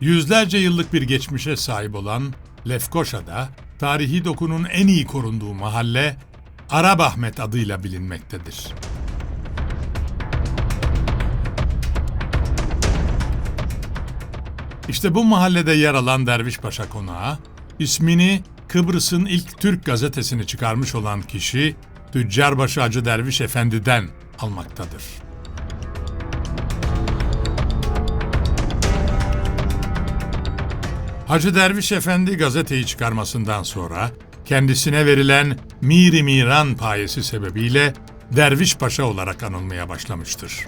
Yüzlerce yıllık bir geçmişe sahip olan Lefkoşa'da tarihi dokunun en iyi korunduğu mahalle Arabahmet adıyla bilinmektedir. İşte bu mahallede yer alan Dervişpaşa Konağı, ismini Kıbrıs'ın ilk Türk gazetesini çıkarmış olan kişi Tüccarbaşı Hacı Derviş Efendi'den almaktadır. Hacı Derviş Efendi gazeteyi çıkarmasından sonra kendisine verilen Miri Miran payesi sebebiyle Derviş Paşa olarak anılmaya başlamıştır.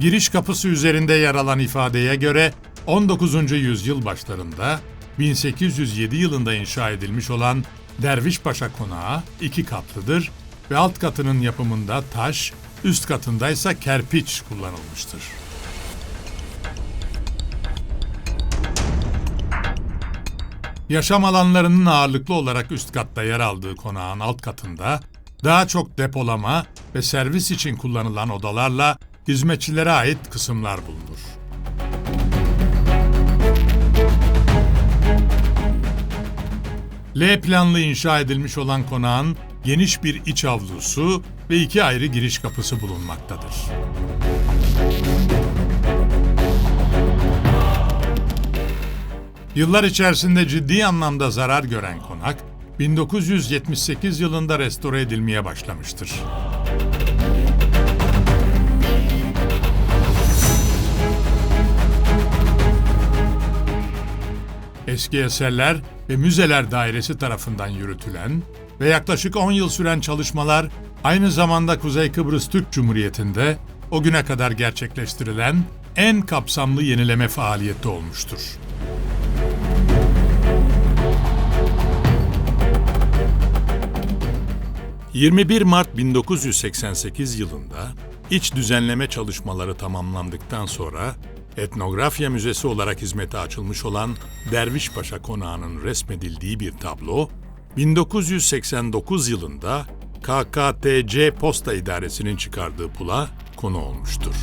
Giriş kapısı üzerinde yer alan ifadeye göre 19. yüzyıl başlarında 1807 yılında inşa edilmiş olan Dervişpaşa Konağı iki katlıdır ve alt katının yapımında taş, üst katındaysa kerpiç kullanılmıştır. Yaşam alanlarının ağırlıklı olarak üst katta yer aldığı konağın alt katında daha çok depolama ve servis için kullanılan odalarla hizmetçilere ait kısımlar bulunur. L planlı inşa edilmiş olan konağın geniş bir iç avlusu ve iki ayrı giriş kapısı bulunmaktadır. Yıllar içerisinde ciddi anlamda zarar gören konak, 1978 yılında restore edilmeye başlamıştır. Eski Eserler ve Müzeler Dairesi tarafından yürütülen ve yaklaşık 10 yıl süren çalışmalar aynı zamanda Kuzey Kıbrıs Türk Cumhuriyeti'nde o güne kadar gerçekleştirilen en kapsamlı yenileme faaliyeti olmuştur. ...21 Mart 1988 yılında iç düzenleme çalışmaları tamamlandıktan sonra Etnografya Müzesi olarak hizmete açılmış olan Dervişpaşa Konağı'nın resmedildiği bir tablo, 1989 yılında KKTC Posta İdaresi'nin çıkardığı pula konu olmuştur.